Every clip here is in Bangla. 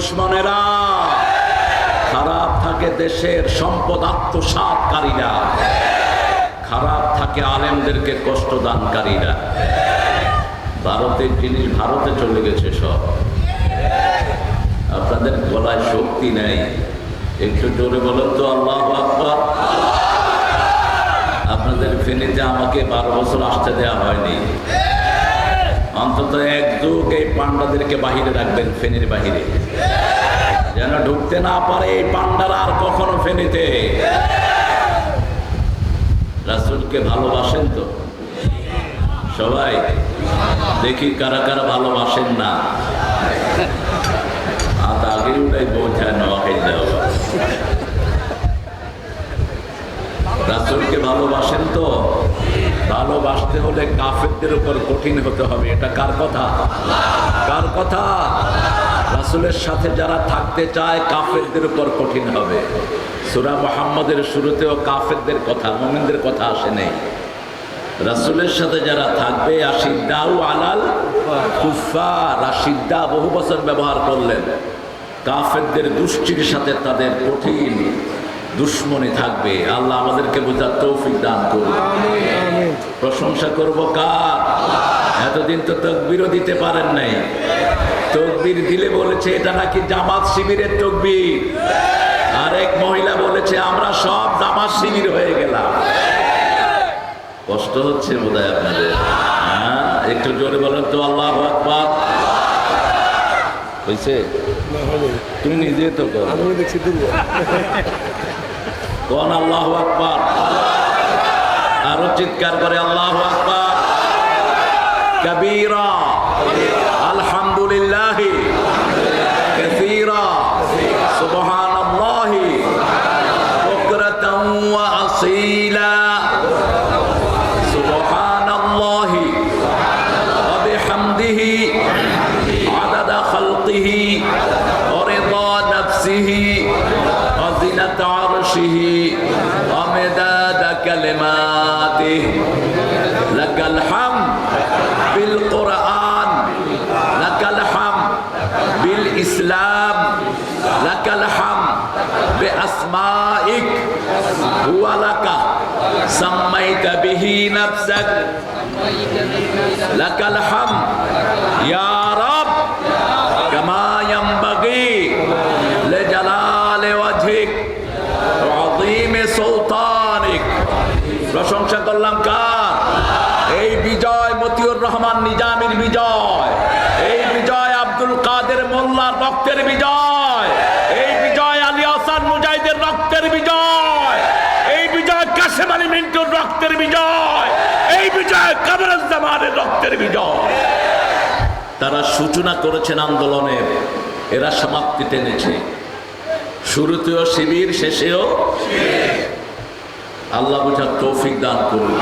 দুশ্মনেরা। খারাপ থাকে দেশের সম্পদ আত্মসাতকারীরা। খারাপ থাকে আলেমদেরকে কষ্ট দানকারীরা। ভারতের জিনিস ভারতে চলে গেছে সব। আপনাদের গলায় শক্তি নেই। একটু জোরে বলেন তো, আল্লাহ আকবর। আপনাদের ফেনীতে আমাকে বারো বছর আসতে দেওয়া হয়নি। অন্তত এক যুগ এই পান্ডাদেরকে বাহিরে রাখবেন, ফেনীর বাহিরে। যেন ঢুকতে না পারে এই পান্ডারা আর কখনো ফেনীতে। রাসুলকে ভালোবাসেন তো? সবাই, দেখি কারা কারা ভালোবাসেন না। রাসুলকে ভালোবাসেন তো? ভালোবাসতে হলে কাফেরদের উপর কঠিন হতে হবে, এটা কার কথা? কার কথা? রাসুলের সাথে যারা থাকতে চায়, কাফেরদের উপর কঠিন হবে। সুরা মোহাম্মদের শুরুতেও কাফেরদের কথা, মোমিনদের কথা আসে নেই। রাসুলের সাথে যারা থাকবে আশিদ্দাউ আলাল কুফা রাশিদ্দা বহু বছর ব্যবহার করলেন। কাফেরদের দুষ্টির সাথে তাদের কঠিন দুশ্মনী থাকবে। আল্লাহ আমাদেরকে বোঝার তৌফিক দান করুন। প্রশংসা করব কার? এতদিন তো তকবিরও দিতে পারেন নাই। তকবির দিলে বলেছে, এটা নাকি জামাত শিবিরের তকবির? আরেক মহিলা বলেছে, আমরা সব জামাত শিবির হয়ে গেলাম। কষ্ট হচ্ছে বোধ আপনাদের। হ্যাঁ একটু জোরে বলেন তো, আল্লাহ হয়েছে তুমি নিজে তো আমি দেখছি দুর্বল কোন আল্লাহ আকবার? আরও চিৎকার করে আল্লাহ আকবার। কবিরা। আলহামদুলিল্লাহ। কাসীরা। সুবহানাল্লাহ। বুকরাতাও عرشه ومداد كلماته. لك الحمد بالقرآن لك الحمد بالإسلام لك الحمد بأسمائك. هو لك سميت به نفسك. لك الحمد প্রশংসা করলাম কার? এই বিজয় মতিউর রহমান নিজামির বিজয়। এই বিজয় আব্দুল কাদের মোল্লার রক্তের বিজয়। এই বিজয় আলী হাসান মুজাহিদের রক্তের বিজয়। এই বিজয় কাশেম আলী মিন্টুর রক্তের বিজয়। এই বিজয় কামরুজ্জামানের রক্তের বিজয়। তারা সূচনা করেছেন আন্দোলনের এরা সমাপ্তি টেনেছে। শুরুতেও শিবির, শেষেও আল্লাহ বুঝার তৌফিক দান করুন।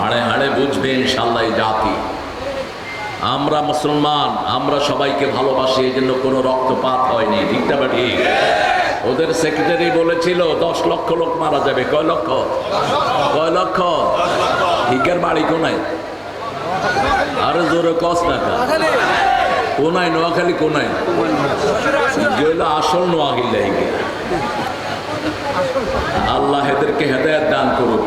হাড়ে হাড়ে বুঝবে ইনশাল্লাহ জাতি। আমরা মুসলমান, আমরা সবাইকে ভালোবাসি, এই জন্য কোনো রক্তপাত হয়নি। ঠিকটা বা ওদের সেক্রেটারি বলেছিল, দশ লক্ষ লোক মারা যাবে। কয় লক্ষ? কয় লক্ষ? ঠিকের বাড়ি কোনায়? আরে জোরে কস টাকা কোনায়, নোয়াখালী কোনায়? গেলে আসল নোয়াখিল্লা আল্লাহ এদেরকে হেদায়ত দান করুক।